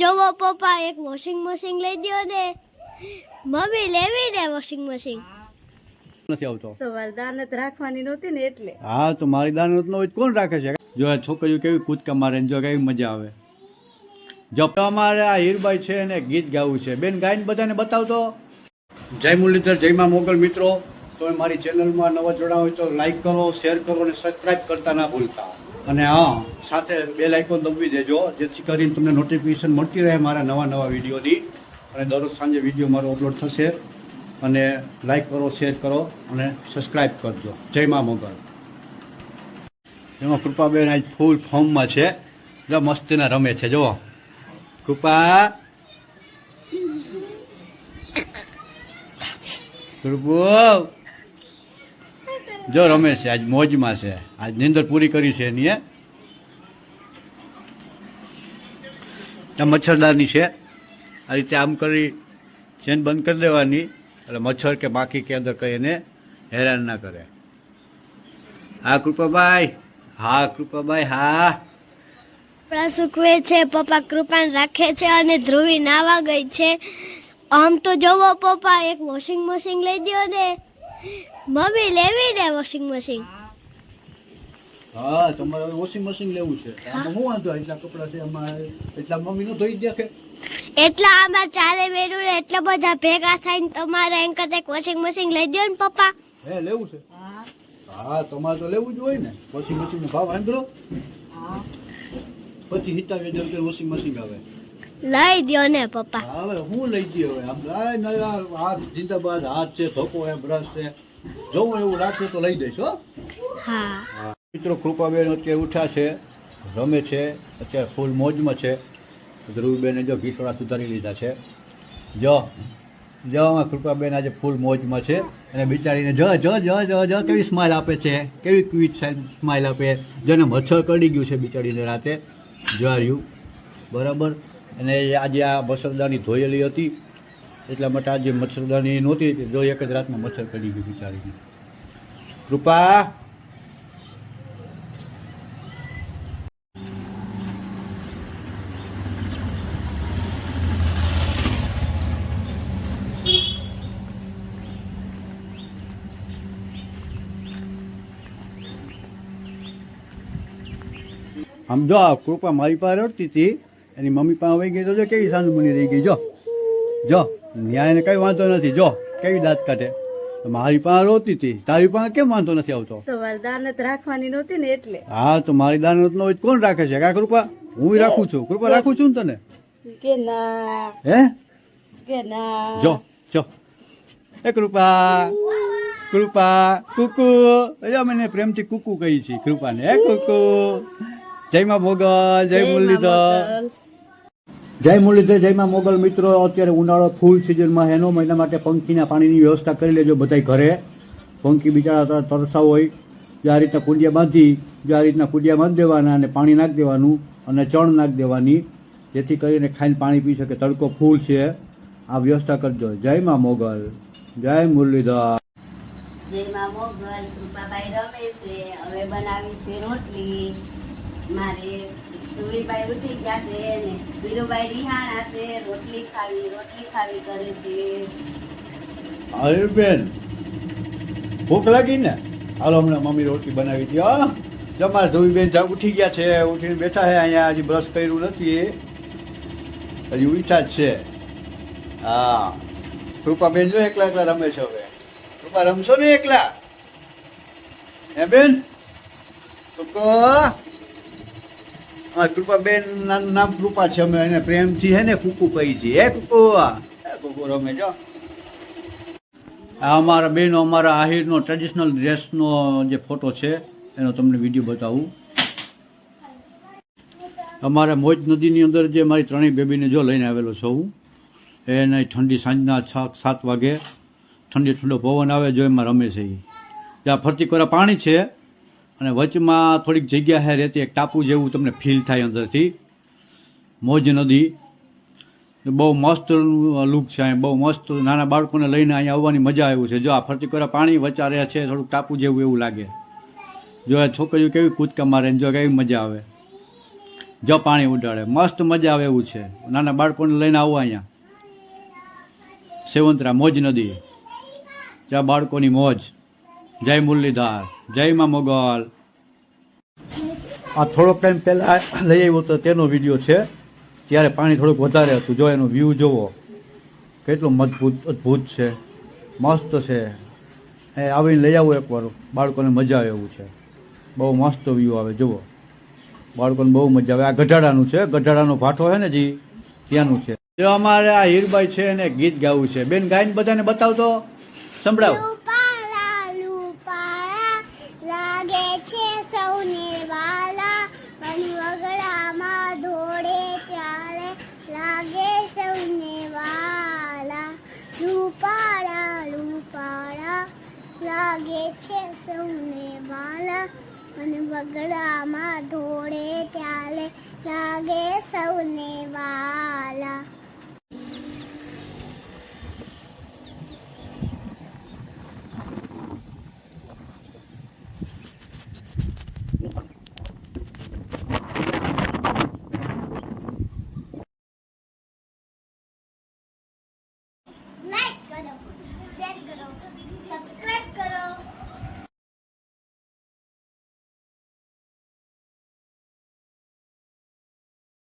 જોવો પપ્પા એક વોશિંગ મશીન લઈ દો ને. મમ્મી લેવી ને વોશિંગ મશીન નથી આવતો. તમારે દાનત રાખવાની નહોતી ને એટલે. હા તો મારી દાનત નો કોણ રાખે છે? જો આ છોકરીઓ કેવી કૂદકા મારે જો કેવી મજા આવે. જો અમારે આ હીરબાઈ છે ને ગીત ગાવું છે. બેન ગાઈને બધાને બતાવતો. જય મુરલીધર જય માં મોગલ મિત્રો. તો મારી ચેનલમાં નવા જોડા હોય તો લાઈક કરો શેર કરો અને સબસ્ક્રાઈબ કરતા ના ભૂલતા. અને હા, સાથે બે લાઇકોન દબાવી દેજો, જેથી કરીને તમને નોટિફિકેશન મળતી રહે મારા નવા નવા વિડીયોની. અને દરરોજ સાંજે વીડિયો મારો અપલોડ થશે. અને લાઇક કરો શેર કરો, અને સબસ્ક્રાઈબ કરજો. જય મા મોગલ એમાં કૃપાબેન આજ ફૂલ ફોર્મમાં છે. જો મસ્તીના રમે છે, જુઓ. કૃપા. કૃપુ. જો રમે છે, આજ મોજમાં છે. આજ નિંદર પૂરી કરી છે એની એ આ મચ્છરદારની છે. આ રીતે આમ કરી ચેન બંધ કરી દેવાની, એટલે મચ્છર કે માખી કે અંદર કઈ એને હેરાન ના કરે. હા, કૃપાભાઈ. હા કૃપાભાઈ, હા. કપડાં સૂકવે છે, પપ્પા કૃપાને રાખે છે અને ધ્રુવી નાવા ગઈ છે. આમ તો જોવો પપ્પા, એક વોશિંગ મશીન લઈ દો ને. મમ્મી લેવી ને વોશિંગ મશીન હા તમારે વોશિંગ મશીન લેવું છે. આમાં હું વાંધો એટલા કપડાં છે એમાં એટલા મમ્મી નો ધોઈ દે કે એટલા આમાં ચારે બેરું ને એટલા બધા ભેગા થઈને તમારે એમ કરતા એક વોશિંગ મશીન લઈ દો ને પપ્પા. હે લેવું છે? હા. હા તમારે તો લેવું જ હોય ને. વોશિંગ મશીન નો ભાવ આંધળો. હા. પછી સિત્તાવીસ હજાર કે વોશિંગ મશીન આવે. લઈ દો ને પપ્પા. હવે હું લઈ ગયો હવે આમ. આ જિંદાબાદ હાથ છે ધોકો છે બ્રશ છે. જોવું એવું રાખે તો લઈ દઈશ હો. હા. મિત્રો કૃપાબેન અત્યારે ઉઠ્યા છે રમે છે અત્યારે ફૂલ મોજમાં છે. ધ્રુવબેને જો ઘીસોડા સુધારી લીધા છે. જો જવામાં કૃપાબેન આજે ફૂલ મોજમાં છે અને બિચારીને જ જ જ જ જ કેવી સ્માઇલ આપે છે કેવી ક્વિટ સ્માઇલ આપે. જેને મચ્છર કડી ગયું છે બિચારીને રાતે. જ્વાર્યું. બરાબર? અને આજે આ મસરદાની ધોયેલી હતી. એટલા માટે આજે મચ્છરદાની નહોતી જો એક જ રાતમાં મચ્છર કરી ગયું બિચારીને. કૃપા આમ જો કૃપા મારી પાસે રડતી હતી, એની મમ્મી પાસે વહી ગઈ તો જો કેવી બની રહી ગઈ, જો. જો. ન્યાયને કઈ વાંધો નથી. જો કેવી દાંત કાઢે? મારી પાસે રોતી હતી તારી પાસે કેમ વાંધો નથી આવતો? તમારી દાનત રાખવાની નહોતી ને એટલે. હા તો મારી દાનત નો કોણ રાખે છે? કા કૃપા હું રાખું છું. કૃપા રાખું છું ને તને? કે ના. હે? કે ના. જો જો. એ કૃપા કૃપા કુકુ. જો મને પ્રેમથી કુકુ કહી છે કૃપાને. હે કુકુ? જય માં ભોગલ જય મુરલીધર. જય મુરલીધર જયમાં મોગલ મિત્રો. અત્યારે ઉનાળો ફૂલ સિઝનમાં એનો મહિના માટે પંખીના પાણીની વ્યવસ્થા કરી લેજો બધાય ઘરે. પંખી બિચારા તર- તરસા હોય. જે આ રીતના કુંડિયા બાંધી, જે આ રીતના કુંડિયા બાંધી દેવાના અને પાણી નાખી દેવાનું અને ચણ નાખી દેવાની, જેથી કરીને ખાઈને પાણી પી શકે. તડકો ફૂલ છે. આ વ્યવસ્થા કરજો. જય માં મોગલ. જય મુરલીધર. જેમાં મોગલ. કૃપાભાઈ રમે છે. હવે બનાવી છે રોટલી. મારે સુવીરભાઈ ઉઠી ગયા છે ને વીરુભાઈ રિહાણા છે, રોટલી ખાવી રોટલી ખાવી કરે છે. આયુર્બેન ભૂખ લાગી ને? હાલો, હમણાં મમ્મી રોટલી બનાવી તમારે મારા ધોઈબેન ઉઠી ગયા છે, ઉઠીને બેઠા છે. અહીંયા હજી બ્રશ કર્યું નથી હજી ઉઠા જ છે. હા. કૃપાબેન જો એકલા એકલા રમે છે હવે. કૃપા રમશો ને એકલા? હે બેન? કૃપા હા કૃપાબેન નામ કૃપા છે, અમે એને પ્રેમથી હે ને કુકુ કહી છીએ હે કુકુ? કુકુ, રમે જો. આ અમારા બેનો, અમારા આહિરનો ટ્રેડિશનલ ડ્રેસનો જે ફોટો છે, એનો તમને વીડિયો બતાવું. અમારા મોજ નદીની અંદર જે મારી ત્રણેય બેબીને જો લઈને આવેલો છું હું એને ઠંડી સાંજના છ સાત વાગે ઠંડી ઠંડો પવન આવે, જો એમાં રમે છે એ ત્યાં ફરતી કોરા પાણી છે? અને વચમાં થોડીક જગ્યા હે રહેતી, એક ટાપુ જેવું તમને ફીલ થાય અંદરથી. મોજ નદી. બહુ મસ્ત લુક છે અહીં, બહુ મસ્ત. નાના બાળકોને લઈને અહીંયા આવવાની મજા આવ્યું છે. જો આ ફરતી કોરા પાણી વચારે છે, થોડુંક ટાપુ જેવું એવું લાગે. જો આ છોકરીઓ કેવી કૂદકા મારે જો કેવી મજા આવે. જો પાણી ઉડાડે. મસ્ત મજા આવે એવું છે. નાના બાળકોને લઈને આવવા અહીંયા. સેવંતરા મોજ નદી. જ્યાં બાળકોની મોજ. જય મુરલીધર, જય મા મોગલ. આ થોડોક ટાઈમ પહેલાં લઈ આવ્યો તો તેનો વીડિયો છે, ત્યારે પાણી થોડુંક વધારે હતું. જો એનો વ્યૂ જુઓ કેટલું મજબૂત, અદ્ભુત છે. મસ્ત છે. એ આવીને લઈ આવો એકવાર. બાળકોને મજા આવે એવું છે. બહુ મસ્ત વ્યૂ આવે જુઓ બાળકોને બહુ મજા આવે. આ ગઢાડાનું છે. ગઢાડાનો ભાઠો છે ને જી? ત્યાંનું છે. જો અમારે આ હીરબાઈ છે એને ગીત ગાવું છે. બેન ગાઈને બધાને બતાવતો સંભળાવ. વાગે છે સૌને વાલા. અને વગડામાં ધોળે ત્યારે લાગે સૌને વાલા. કરો સબસ્ક્રાઇબ